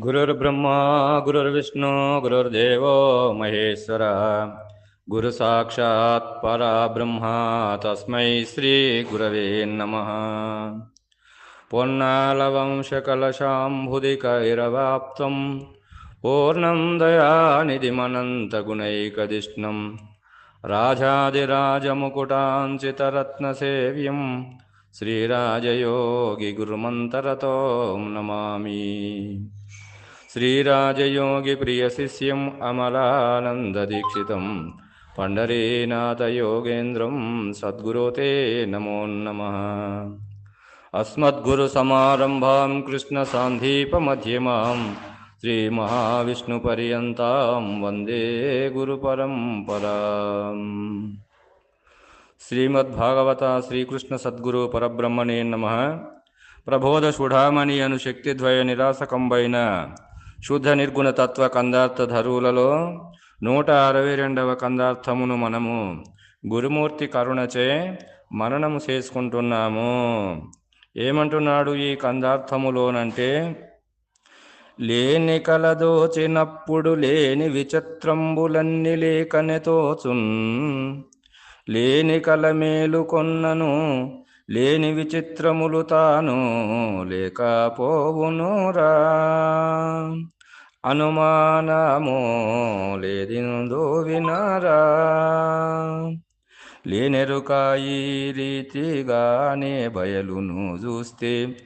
गुरुर्ब्रह्मा गुरुर्विष्णु गुरुर्देवो महेश्वर। गुरुसाक्षात् ब्रह्मा तस्मै श्रीगुरवे नमः। पुन्नालवंशकलशाम्भुदिकैरवाप्तम् पूर्णं दयानिधिमनन्तगुणैकदिष्णं राजाधिराजमुकुटाञ्चितरत्नसेव्यं श्रीराजयोगिगुरुमन्तरतो नमामि। श्रीराजयोगिप्रियशिष्यम् अमलानन्ददीक्षितम् पण्डरीनाथयोगेन्द्रं सद्गुरो ते नमो नमः। अस्मद्गुरुसमारम्भां कृष्णसान्धीपमध्यमां श्रीमहाविष्णुपर्यन्तां वंदे गुरुपरम्पराम्। श्रीमद्भागवता श्रीकृष्णसद्गुरुपरब्रह्मणे नमः। प्रबोधसुढामणि अनुशक्तिद्वयनिरासकम्बैन శుద్ధ నిర్గుణ తత్వ కందార్థ ధరువులలో నూట అరవై రెండవ కందార్థమును మనము గురుమూర్తి కరుణచే మననము చేసుకుంటున్నాము. ఏమంటున్నాడు ఈ కందార్థములోనంటే లేని కలదోచినప్పుడు లేని విచిత్రంబులన్నీ లేకనెతోచున్ లేని కల మేలు కొన్నను లేని విచిత్రములు తాను లేకపోవునురా. అనుమానము లేదిందో వినరా. లేనెరుక ఈ రీతిగానే బయలును చూస్తే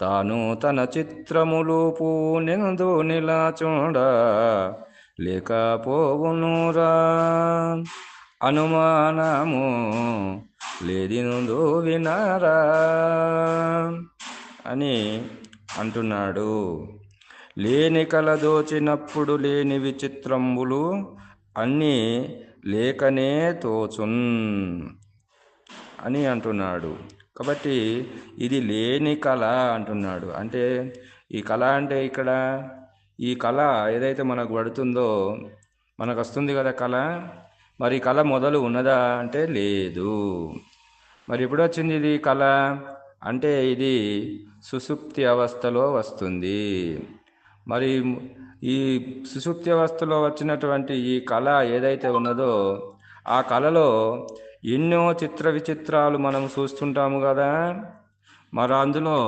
తాను తన చిత్రములు పూనెందు నిలా చూడ లేకపోవునురా. అనుమానము లేదినుందో వినారా అని అంటున్నాడు. లేని కలదోచినప్పుడు లేని విచిత్రంబులు అన్నీ లేకనే తోచున్ అని అంటున్నాడు. కాబట్టి ఇది లేని కళ అంటున్నాడు. అంటే ఈ కళ అంటే ఇక్కడ ఈ కళ ఏదైతే మనకు పడుతుందో మనకు వస్తుంది కదా కళ మరి కళ మొదలు ఉన్నదా అంటే లేదు. మరి ఎప్పుడు వచ్చింది ఇది కళ? అంటే ఇది సుసుప్తి అవస్థలో వస్తుంది. మరి ఈ సుసుప్తి అవస్థలో వచ్చినటువంటి ఈ కళ ఏదైతే ఉన్నదో ఆ కళలో ఎన్నో చిత్ర విచిత్రాలు మనం చూస్తుంటాము కదా. మరి అందులో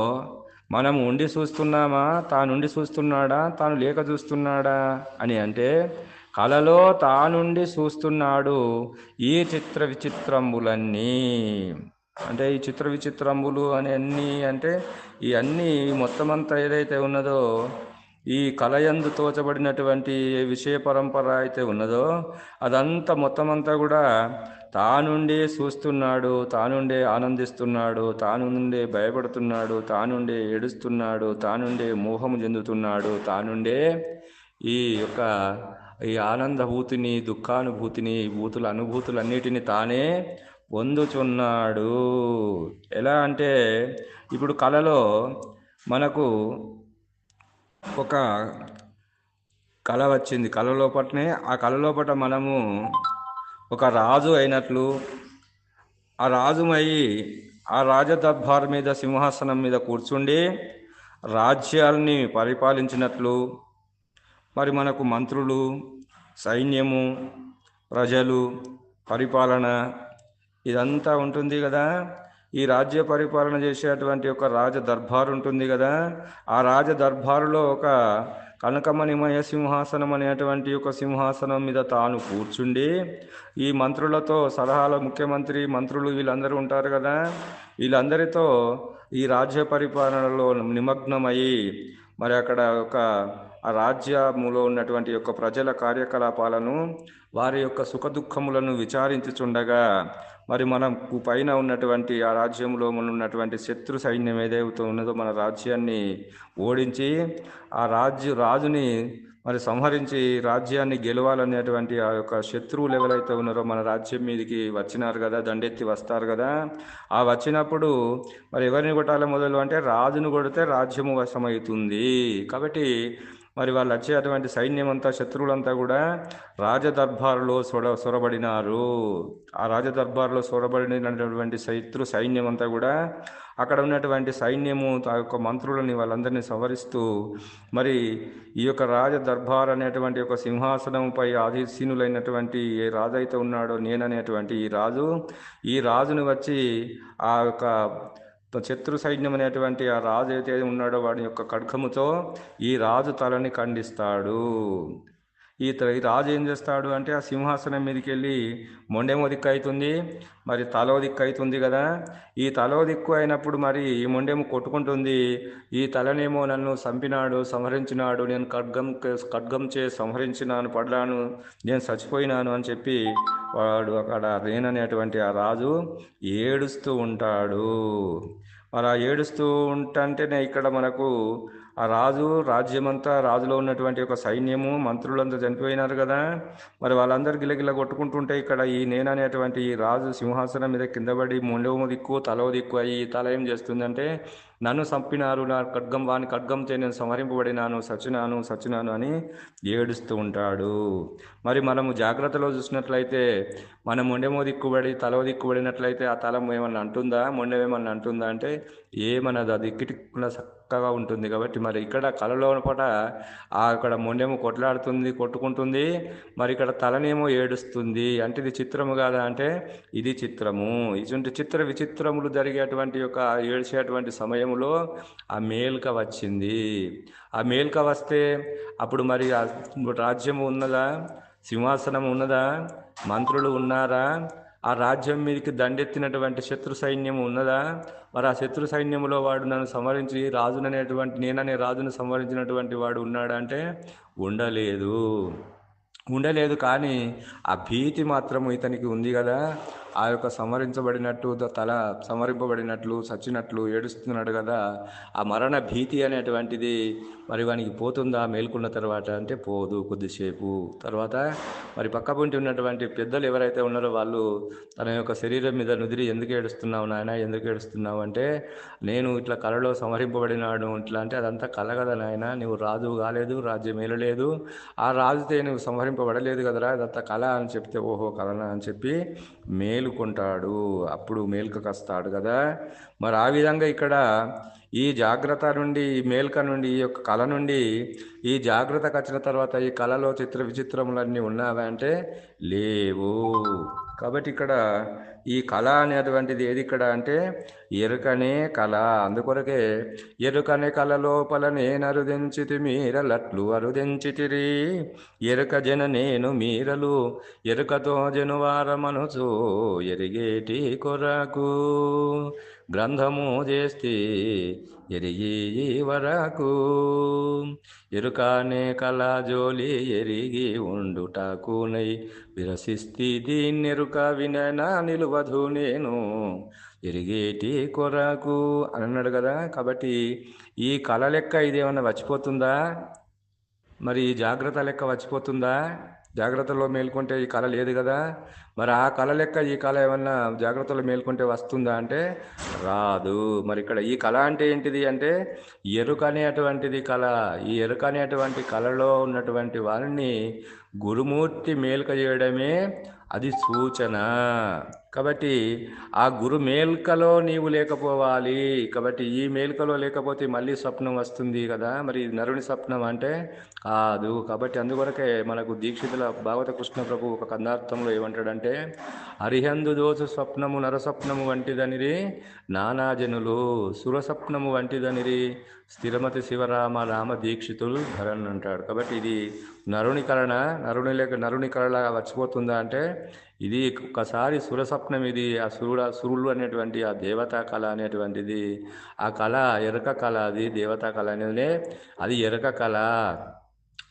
మనం ఉండి చూస్తున్నామా? తానుండి చూస్తున్నాడా? తాను లేక చూస్తున్నాడా? అని అంటే కలలో తానుండి చూస్తున్నాడు ఈ చిత్ర విచిత్రంబులన్నీ. అంటే ఈ చిత్ర విచిత్రంబులు అని అన్నీ అంటే ఈ అన్నీ మొత్తం అంతా ఏదైతే ఉన్నదో ఈ కలయందు తోచబడినటువంటి విషయ పరంపర అయితే ఉన్నదో అదంతా మొత్తం అంతా కూడా తానుండే చూస్తున్నాడు తానుండే ఆనందిస్తున్నాడు తానుండే భయపడుతున్నాడు తానుండే ఏడుస్తున్నాడు తానుండే మోహము చెందుతున్నాడు తానుండే ఈ యొక్క ఈ ఆనందభూతిని దుఃఖానుభూతిని భూతుల అనుభూతులన్నిటిని తానే పొందుచున్నాడు. ఎలా అంటే ఇప్పుడు కళలో మనకు ఒక కళ వచ్చింది. కళ లోపటనే ఆ కళ లోపట మనము ఒక రాజు అయినట్లు ఆ రాజుమై ఆ రాజదర్బార్ మీద సింహాసనం మీద కూర్చుండి రాజ్యాల్ని పరిపాలించినట్లు మరి మనకు మంత్రులు సైన్యము ప్రజలు పరిపాలన ఇదంతా ఉంటుంది కదా. ఈ రాజ్య పరిపాలన చేసేటువంటి ఒక రాజ దర్బారు ఉంటుంది కదా. ఆ రాజ దర్బారులో ఒక కనకమణిమయ సింహాసనం అనేటువంటి ఒక సింహాసనం మీద తాను కూర్చుండి ఈ మంత్రులతో సలహాల ముఖ్యమంత్రి మంత్రులు వీళ్ళందరూ ఉంటారు కదా. వీళ్ళందరితో ఈ రాజ్య పరిపాలనలో నిమగ్నమయ్యి మరి అక్కడ ఒక ఆ రాజ్యములో ఉన్నటువంటి యొక్క ప్రజల కార్యకలాపాలను వారి యొక్క సుఖదుఖములను విచారించుచుండగా మరి మనం పైన ఉన్నటువంటి ఆ రాజ్యంలో ఉన్నటువంటి శత్రు సైన్యం ఏదైతే ఉన్నదో మన రాజ్యాన్ని ఓడించి ఆ రాజ్య రాజుని మరి సంహరించి రాజ్యాన్ని గెలవాలనేటువంటి ఆ యొక్క శత్రువులు ఎవరైతే ఉన్నారో మన రాజ్యం మీదకి వచ్చినారు కదా దండెత్తి వస్తారు కదా ఆ వచ్చినప్పుడు మరి ఎవరిని కొట్టాలి మొదలు అంటే రాజును కొడితే రాజ్యము వశమవుతుంది. కాబట్టి మరి వాళ్ళు వచ్చేటువంటి సైన్యమంతా శత్రువులంతా కూడా రాజదర్బారులో సొర సొరబడినారు. ఆ రాజదర్బారులో సొరబడినటువంటి శత్రు సైన్యమంతా కూడా అక్కడ ఉన్నటువంటి సైన్యము ఆ యొక్క మంత్రులని వాళ్ళందరినీ సవరిస్తూ మరి ఈ యొక్క రాజ దర్బార్ అనేటువంటి ఒక సింహాసనంపై ఆధీసీనులైనటువంటి ఏ రాజు అయితే ఉన్నాడో నేననేటువంటి ఈ రాజు ఈ రాజును వచ్చి ఆ యొక్క శత్రు సైన్యం అనేటువంటి ఆ రాజు అయితే ఉన్నాడో వాడి యొక్క ఖడ్గముతో ఈ రాజు తలని ఖండిస్తాడు. ఈ ఈ రాజు ఏం చేస్తాడు అంటే ఆ సింహాసనం మీదకి వెళ్ళి మొండేమో దిక్కు అవుతుంది. మరి తలో దిక్కు అవుతుంది కదా. ఈ తలో దిక్కు అయినప్పుడు మరి ఈ మొండేమో కొట్టుకుంటుంది. ఈ తలనేమో నన్ను చంపినాడు సంహరించినాడు నేను ఖడ్గం ఖడ్గం చే సంహరించినాను పడ్డాను నేను చచ్చిపోయినాను అని చెప్పి వాడు అక్కడ రేననేటువంటి ఆ రాజు ఏడుస్తూ ఉంటాడు. మరి ఆ ఏడుస్తూ ఉంటంటేనే ఇక్కడ మనకు ఆ రాజు రాజ్యమంతా రాజులో ఉన్నటువంటి ఒక సైన్యము మంత్రులంతా చనిపోయినారు కదా. మరి వాళ్ళందరూ గిలగిల కొట్టుకుంటుంటే ఇక్కడ ఈ నేననేటువంటి ఈ రాజు సింహాసనం మీద కిందపడి పడి దిక్కు తలవ దిక్కు అయ్యి ఈ తల ఏం చేస్తుందంటే నన్ను చంపినారు నా ఖడ్గం వాని ఖడ్గంతో నేను సంహరింపబడినాను సచ్చినాను సచ్చినాను అని ఏడుస్తూ ఉంటాడు. మరి మనము జాగ్రత్తలో చూసినట్లయితే మనం మొండెమో దిక్కుబడి తలవ దిక్కుబడినట్లయితే ఆ తలం ఏమన్నా అంటుందా? మొండెమేమన్నా అంటుందా? అంటే ఏమన్నది? అది కిటిక్కున చక్కగా ఉంటుంది కాబట్టి మరి ఇక్కడ కలలో పూట ఆ ఇక్కడ మొండెము కొట్లాడుతుంది కొట్టుకుంటుంది. మరి ఇక్కడ తలనేమో ఏడుస్తుంది. అంటే ఇది చిత్రము కాదా అంటే ఇది చిత్రము. ఇటువంటి చిత్ర విచిత్రములు జరిగేటువంటి యొక్క ఏడ్చేటువంటి సమయంలో ఆ మేల్క వచ్చింది. ఆ మేల్క వస్తే అప్పుడు మరి రాజ్యం ఉన్నదా? సింహాసనం ఉన్నదా? మంత్రులు ఉన్నారా? ఆ రాజ్యం మీదకి దండెత్తినటువంటి శత్రు సైన్యం ఉన్నదా? మరి ఆ శత్రు సైన్యంలో వాడు నన్ను సంవరించి రాజుననేటువంటి నేననే రాజును సంవరించినటువంటి వాడు ఉన్నాడా అంటే ఉండలేదు. ఉండలేదు కానీ ఆ భీతి మాత్రం ఇతనికి ఉంది కదా. ఆ యొక్క సంవరించబడినట్టు తల సంవరింపబడినట్లు చచ్చినట్లు ఏడుస్తున్నాడు కదా ఆ మరణ భీతి అనేటువంటిది మరి వానికి పోతుందా? మేల్కొన్న తర్వాత అంటే పోదు కొద్దిసేపు. తర్వాత మరి పక్కపుంటి ఉన్నటువంటి పెద్దలు ఎవరైతే ఉన్నారో వాళ్ళు తన యొక్క శరీరం మీద నుదిరి ఎందుకు ఏడుస్తున్నావు నాయన? ఎందుకు ఏడుస్తున్నావు? అంటే నేను ఇట్లా కళలో సంహరింపబడినాడు ఇట్లా అంటే అదంతా కళ కదా నాయన నువ్వు రాజు కాలేదు రాజ్యం ఏలలేదు. ఆ రాజుతే నువ్వు సంహరింపబడలేదు కదరా అదంతా కళ అని చెప్తే ఓహో కళనా అని చెప్పి మేలుకుంటాడు. అప్పుడు మేలుకకొస్తాడు కదా. మరి ఆ విధంగా ఇక్కడ ఈ జాగ్రత్త నుండి ఈ మేల్క నుండి ఈ యొక్క కళ నుండి ఈ జాగ్రత్తకు వచ్చిన తర్వాత ఈ కళలో చిత్ర విచిత్రములన్నీ ఉన్నావా అంటే లేవు. కాబట్టి ఇక్కడ ఈ కళ అనేటువంటిది ఏది ఇక్కడ అంటే ఎరుకనే కళ. అందుకొరకే ఎరుకనే కళ లోపల నేనరుదించితి మీరలట్లు అరుదించితిరి. ఎరుక జన నేను మీరలు ఎరుకతో జనువారమనుచు ఎరిగేటి కొరకు. గ్రంథము చేస్తే ఎరిగి వరకు. ఎరుకానే కళ జోలి ఎరిగి ఉండుటాకునై విరసిస్తి దీన్నెరుక విననా నిలువదు నేను. ఎరిగేటి కొరకు అని అన్నాడు కదా కాబట్టి ఈ కళ లెక్క ఇదేమన్నా వచ్చిపోతుందా మరి ఈ జాగ్రత్త లెక్క వచ్చిపోతుందా జాగ్రత్తలో మేల్కొంటే ఈ కళ లేదు కదా? మరి ఆ కళ లెక్క ఈ కళ ఏమన్నా జాగ్రత్తలో మేల్కొంటే వస్తుందా అంటే? రాదు. మరి ఇక్కడ ఈ కళ అంటే ఏంటిది అంటే ఎరుక అనేటువంటిది కళ. ఈ ఎరుక అనేటువంటి కళలో ఉన్నటువంటి వారిని గురుమూర్తి మేల్క చేయడమే అది సూచన. కాబట్టి ఆ గురు మేల్కలో నీవు లేకపోవాలి. కాబట్టి ఈ మేల్కలో లేకపోతే మళ్ళీ స్వప్నం వస్తుంది కదా. మరి నరుని స్వప్నం అంటే కాదు. కాబట్టి అందుకొరకే మనకు దీక్షితుల భాగవత కృష్ణ ప్రభు ఒక కందార్థంలో ఏమంటాడంటే హరిహందు దోసు స్వప్నము నరస్వప్నము వంటిదనిరి నానాజనులు సురస్వప్నము వంటిదనిరి స్థిరమతి శివరామ రామ దీక్షితులు ధరన్ అంటాడు. కాబట్టి ఇది నరుని కళన నరుని లేక నరుని కళలా వచ్చిపోతుందా అంటే ఇది ఒకసారి సురస్వప్నం ఇది ఆ సురుడు సురుడు అనేటువంటి ఆ దేవతా కళ అనేటువంటిది ఆ కళ ఎరక కళ అది దేవతా కళ అనేది అది ఎరక కళ.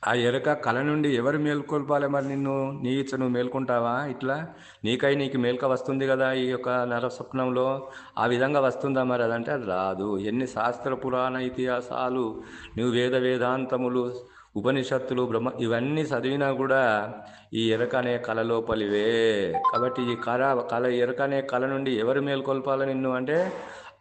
ఆ ఎరక కళ నుండి ఎవరు మేల్కొల్పాలి మరి నిన్ను? నీ ఇచ్చ నువ్వు మేల్కొంటావా? ఇట్లా? నీకై నీకు మేల్క వస్తుంది కదా ఈ యొక్క నరస్వప్నంలో ఆ విధంగా వస్తుందా మరి? అదంటే అది రాదు. ఎన్ని శాస్త్ర పురాణ ఇతిహాసాలు నువ్వు వేద వేదాంతములు ఉపనిషత్తులు బ్రహ్మ ఇవన్నీ చదివినా కూడా ఈ ఎరక అనే కళ లోపలివే. కాబట్టి ఈ కళ కళ ఎరక అనే కళ నుండి ఎవరు మేల్కొల్పాల నిన్ను అంటే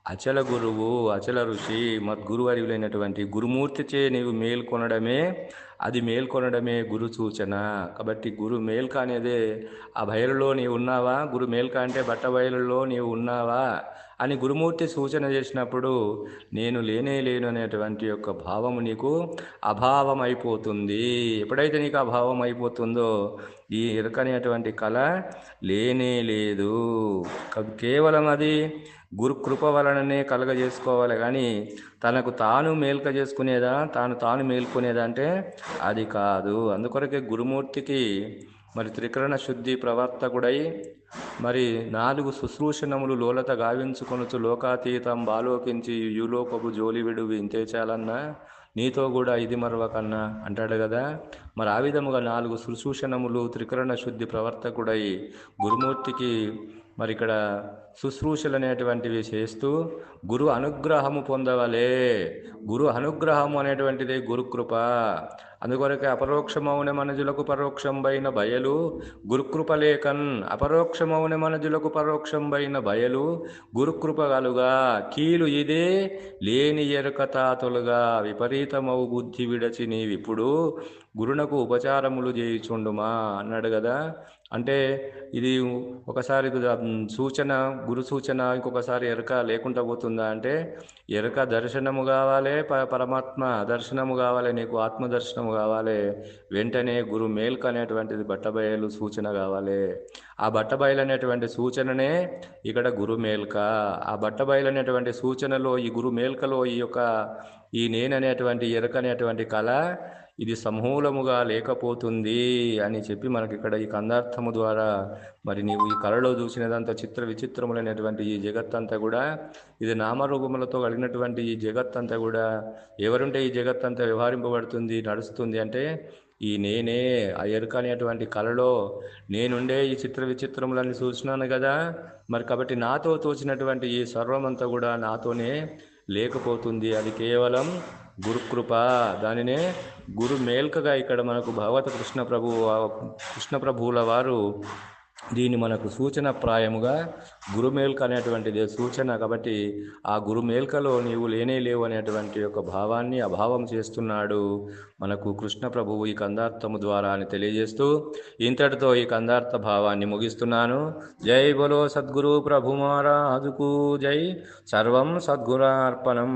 అచల గురువు అచల ఋషి మద్గురువర్యులైనటువంటి గురుమూర్తిచే నీవు మేల్కొనడమే అది మేల్కొనడమే గురు సూచన. కాబట్టి గురు మేల్క అనేదే ఆ బయలులో నీవు ఉన్నావా? గురు మేల్క అంటే బట్ట బయలులో నీవు ఉన్నావా? అని గురుమూర్తి సూచన చేసినప్పుడు నేను లేనే లేను అనేటువంటి యొక్క భావము నీకు అభావం అయిపోతుంది ఎప్పుడైతే నీకు అభావం అయిపోతుందో ఈ ఎరకనేటువంటి కళ లేనే లేదు. కేవలం అది గురు కృప వలననే కలగజేసుకోవాలి. కానీ తనకు తాను మేల్క చేసుకునేదా తాను తాను మేల్కొనేదా అంటే అది కాదు. అందుకొరకే గురుమూర్తికి మరి త్రికరణ శుద్ధి ప్రవర్తకుడై మరి నాలుగు శుశ్రూషణములు లోలత గావించుకొనుచు లోకాతీతం బాలోకించి యులోకపు జోలి విడువి ఇంతే చాలన్నా? నీతో కూడా ఇది మరవకన్నా? అంటాడు కదా మరి ఆ విధముగా నాలుగు శుశ్రూషణములు త్రికరణ శుద్ధి ప్రవర్తకుడై గురుమూర్తికి మరి ఇక్కడ శుశ్రూషలు అనేటువంటివి చేస్తూ గురు అనుగ్రహము పొందవలే. గురు అనుగ్రహము అనేటువంటిది గురుకృప అందుకొరకే అపరోక్షమౌన మనజులకు పరోక్షంబైన బయలు. గురుకృపలేకన్ అపరోక్షమౌన మనజులకు పరోక్షంబైన బయలు. గురుకృపగలుగా కీలు ఇదే లేని ఎరుక విపరీతమవు బుద్ధి విడచి నీవిప్పుడు గురునకు ఉపచారములు చేయుచుండుమా? అన్నాడు కదా అంటే ఇది ఒకసారి సూచన గురు సూచన ఇంకొకసారి ఎరక లేకుండా పోతుందా అంటే ఎరక దర్శనము కావాలి ప- పరమాత్మ దర్శనము కావాలి నీకు ఆత్మ దర్శనము కావాలి వెంటనే గురు మేల్క్ అనేటువంటిది బట్టబయలు సూచన కావాలి. ఆ బట్టబయలు అనేటువంటి సూచననే ఇక్కడ గురు మేల్క. ఆ బట్టబయలు అనేటువంటి సూచనలో ఈ గురు మేల్కలో ఈ యొక్క ఈ నేననేటువంటి ఎరక అనేటువంటి కళ ఇది సమూలముగా లేకపోతుంది అని చెప్పి మనకి ఇక్కడ ఈ కందార్థము ద్వారా మరి నీవు ఈ కళలో చూసినదంతా చిత్ర విచిత్రములైనటువంటి ఈ జగత్తంతా కూడా ఇది నామరూపములతో కలిగినటువంటి ఈ జగత్తంతా కూడా ఎవరుంటే ఈ జగత్తంతా వ్యవహరింపబడుతుంది నడుస్తుంది అంటే ఈ నేనే ఆ ఎరుక అనేటువంటి కళలో నేనుండే ఈ చిత్ర విచిత్రములన్నీ చూసినాను కదా మరి కాబట్టి నాతో తోచినటువంటి ఈ సర్వమంతా కూడా నాతోనే లేకపోతుంది. అది కేవలం గురుకృప దానినే గురు మేల్కగా ఇక్కడ మనకు భగవత కృష్ణ ప్రభు కృష్ణ ప్రభువుల వారు దీన్ని మనకు సూచన ప్రాయముగా గురుమేల్క అనేటువంటిది సూచన. కాబట్టి ఆ గురుమేల్కలో నీవు లేనే లేవు అనేటువంటి యొక్క భావాన్ని అభావం చేస్తున్నాడు మనకు కృష్ణ ప్రభువు ఈ కందార్థము ద్వారా అని తెలియజేస్తూ ఇంతటితో ఈ కందార్థ భావాన్ని ముగిస్తున్నాను. జై బలో సద్గురు ప్రభు మహారాజుకు జై. సర్వం సద్గురార్పణం.